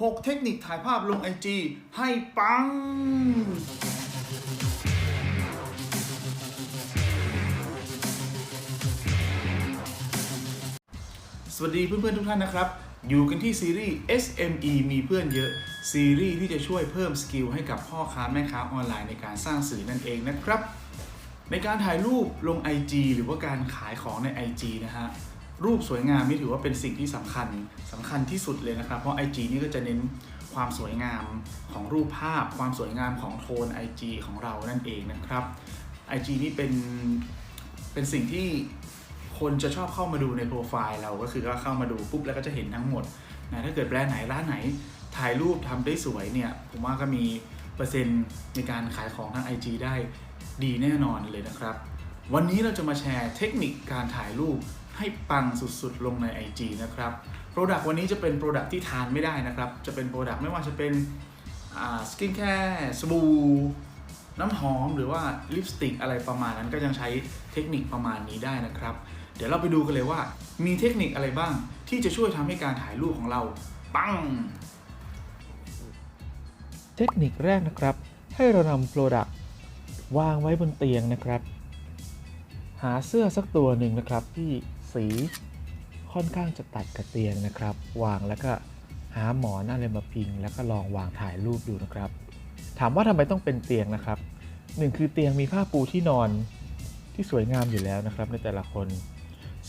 6 เทคนิคถ่ายภาพลง IG ให้ปัง สวัสดีเพื่อนๆทุกท่านนะครับ อยู่กันที่ซีรีส์ SME มีเพื่อนเยอะ ซีรีส์ที่จะช่วยเพิ่มสกิลให้กับพ่อค้าแม่ค้าออนไลน์ในการสร้างสื่อนั่นเองนะครับ ในการถ่ายรูปลง IG หรือว่าการขายของใน IG นะฮะ รูปสวยงามนี่ถือว่าเป็นสิ่งที่สำคัญสำคัญที่สุดเลยนะครับ เพราะ IG นี่ก็จะเน้นความสวยงามของรูปภาพ ความสวยงามของโทน IG ของเรานั่นเองนะครับ IG นี่เป็นเป็นสิ่งที่คนจะชอบเข้ามาดูในโปรไฟล์เราก็คือก็เข้ามาดูปุ๊บแล้วก็จะเห็นทั้งหมดนะถ้าเกิดแบรนด์ไหนร้านไหนถ่ายรูปทำได้สวยเนี่ยผมว่าก็มีเปอร์เซ็นต์ในการขายของทาง IG ได้ดีแน่นอนเลยนะครับ วันนี้เราจะมาแชร์เทคนิคการถ่ายรูป ให้ปังสุดๆ ลงใน IG นะครับ Product วันนี้จะเป็น Product ที่ทานไม่ได้นะครับ จะเป็น Product ไม่ว่าจะเป็นสกินแคร์สบู่น้ำหอมหรือว่าลิปสติกอะไรประมาณนั้นก็ยังใช้เทคนิคประมาณนี้ได้นะครับ เดี๋ยวเราไปดูกันเลยว่ามีเทคนิคอะไรบ้างที่จะช่วยทำให้การถ่ายรูปของเราปัง เทคนิคแรกนะครับ ให้เรานำโปรดักต์วางไว้บนเตียงนะครับ หาเสื้อสักตัวหนึ่งนะครับที่ สีค่อนข้างจะตัดกับเตียงนะครับ วางแล้วก็หาหมอนอะไรมาพิง แล้วก็ลองวางถ่ายรูปดูนะครับ ถามว่าทำไมต้องเป็นเตียงนะครับหนึ่งคือเตียงมีผ้าปูที่นอนที่สวยงามอยู่แล้วนะครับ ในแต่ละคน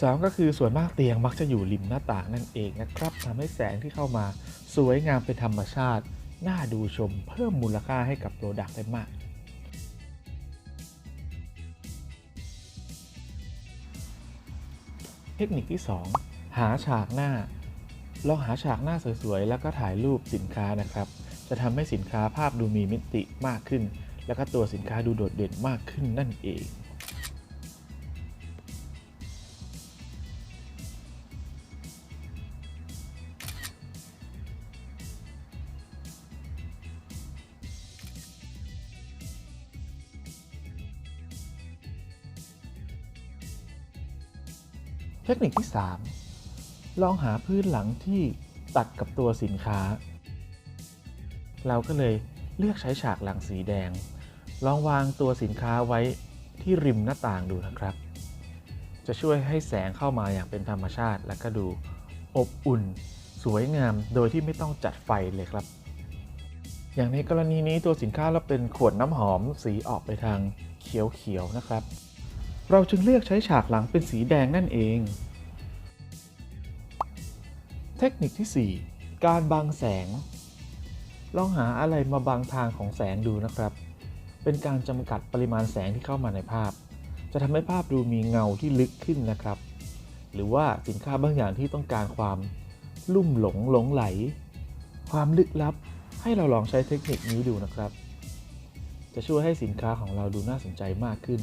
สองก็คือส่วนมากเตียงมักจะอยู่ริมหน้าต่างนั่นเองนะครับทำให้แสงที่เข้ามาสวยงามเป็นธรรมชาติ น่าดูชมเพิ่มมูลค่าให้กับโปรดักต์ได้มาก เทคนิคที่ 2 หาฉากหน้าลองหาฉากหน้าสวยๆ แล้วก็ถ่ายรูปสินค้านะครับ จะทำให้สินค้าภาพดูมีมิติมากขึ้น แล้วก็ตัวสินค้าดูโดดเด่นมากขึ้นนั่นเอง ทคนิคที่ 3 ลองหาพื้นหลังที่ตัดกับตัวสินค้า เราก็เลยเลือกใช้ฉากหลังสีแดง ลองวางตัวสินค้าไว้ที่ริมหน้าต่างดูนะครับ จะช่วยให้แสงเข้ามาอย่างเป็นธรรมชาติ และก็ดูอบอุ่น สวยงามโดยที่ไม่ต้องจัดไฟเลยครับ อย่างในกรณีนี้ตัวสินค้าเราเป็นขวดน้ำหอมสีออกไปทางเขียวๆนะครับ เราจึงเลือกใช้ฉากหลังเป็นสีแดงนั่นเอง เทคนิคที่ 4 การบังแสง ลองหาอะไรมาบังทางของแสงดูนะครับ เป็นการจำกัดปริมาณแสงที่เข้ามาในภาพ จะทำให้ภาพดูมีเงาที่ลึกขึ้นนะครับ หรือว่าสินค้าบางอย่างที่ต้องการความลุ่มหลงหลงไหล ความลึกลับ ให้เราลองใช้เทคนิคนี้ดูนะครับ จะช่วยให้สินค้าของเราดูน่าสนใจมากขึ้น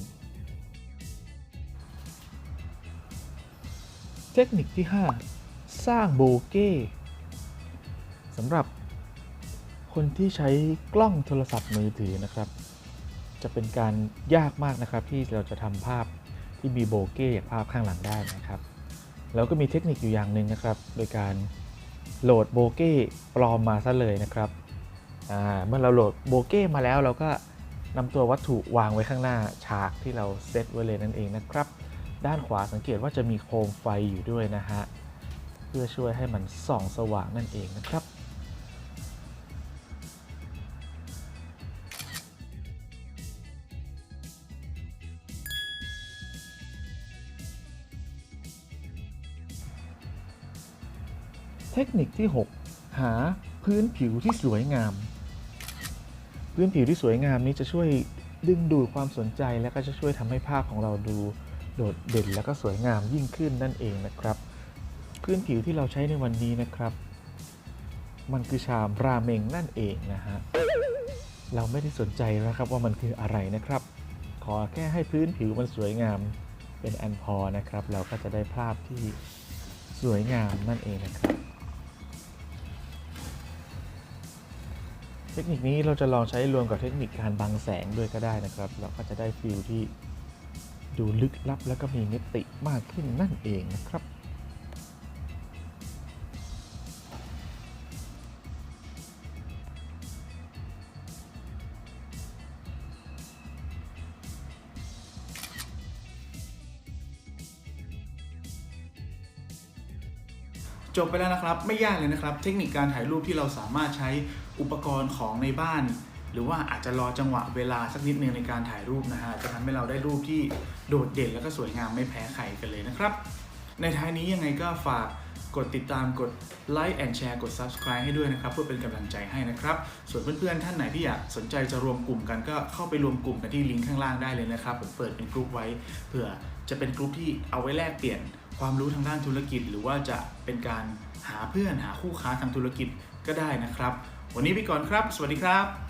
เทคนิคที่ 5 สร้างโบเก้สำหรับคนที่ใช้กล้องโทรศัพท์มือถือนะครับ จะเป็นการยากมากนะครับ ที่เราจะทำภาพที่มีโบเก้อย่างภาพข้างหลังได้นะครับ แล้วก็มีเทคนิคอยู่อย่างหนึ่งนะครับ โดยการโหลดโบเก้ปลอมมาซะเลยนะครับเมื่อเราโหลดโบเก้มาแล้วเราก็นำตัววัตถุวางไว้ข้างหน้าฉากที่เราเซตไว้เลยนั่นเองนะครับ ด้านขวาสังเกตว่าจะมีโคมไฟอยู่ด้วยนะฮะ เพื่อช่วยให้มันส่องสว่างนั่นเองนะครับ เทคนิคที่ 6 หาพื้นผิวที่สวยงาม พื้นผิวที่สวยงามนี้จะช่วยดึงดูดความสนใจและก็จะช่วยทำให้ภาพของเราดู โดดเด่นและก็สวยงามยิ่งขึ้นนั่นเองนะครับ พื้นผิวที่เราใช้ในวันนี้นะครับ มันคือชามราเมงนั่นเองนะฮะเราไม่ได้สนใจนะครับว่ามันคืออะไรนะครับ ขอแค่ให้พื้นผิวมันสวยงามเป็นอันพอนะครับ เราก็จะได้ภาพที่สวยงามนั่นเองนะครับ เทคนิคนี้เราจะลองใช้รวมกับเทคนิคการบังแสงด้วยก็ได้นะครับ เราก็จะได้ฟิลที่ ดูลึกลับแล้วก็มีมิติมากขึ้นนั่นเองนะครับ จบไปแล้วนะครับไม่ยากเลยนะครับ เทคนิคการถ่ายรูปที่เราสามารถใช้อุปกรณ์ของในบ้าน หรือว่าอาจจะรอจังหวะเวลาสักนิดนึงในการถ่ายรูปนะฮะจะทำให้เราได้รูปที่โดดเด่นแล้วก็สวยงามไม่แพ้ใครกันเลยนะครับ ในท้ายนี้ยังไงก็ฝากกดติดตามกดไลค์แอนแชร์กด Subscribe ให้ด้วยนะครับ เพื่อเป็นกำลังใจให้นะครับ ส่วนเพื่อนๆ ท่านไหนที่อยากสนใจจะรวมกลุ่มกันก็เข้าไปรวมกลุ่มกันที่ลิงก์ข้างล่างได้เลยนะครับ ผมเปิดเป็นกลุ่มไว้เผื่อจะเป็นกลุ่มที่เอาไว้แลกเปลี่ยนความรู้ทางด้านธุรกิจ หรือว่าจะเป็นการหาเพื่อนหาคู่ค้าทางธุรกิจก็ได้นะครับ วันนี้ไปก่อนครับ สวัสดีครับ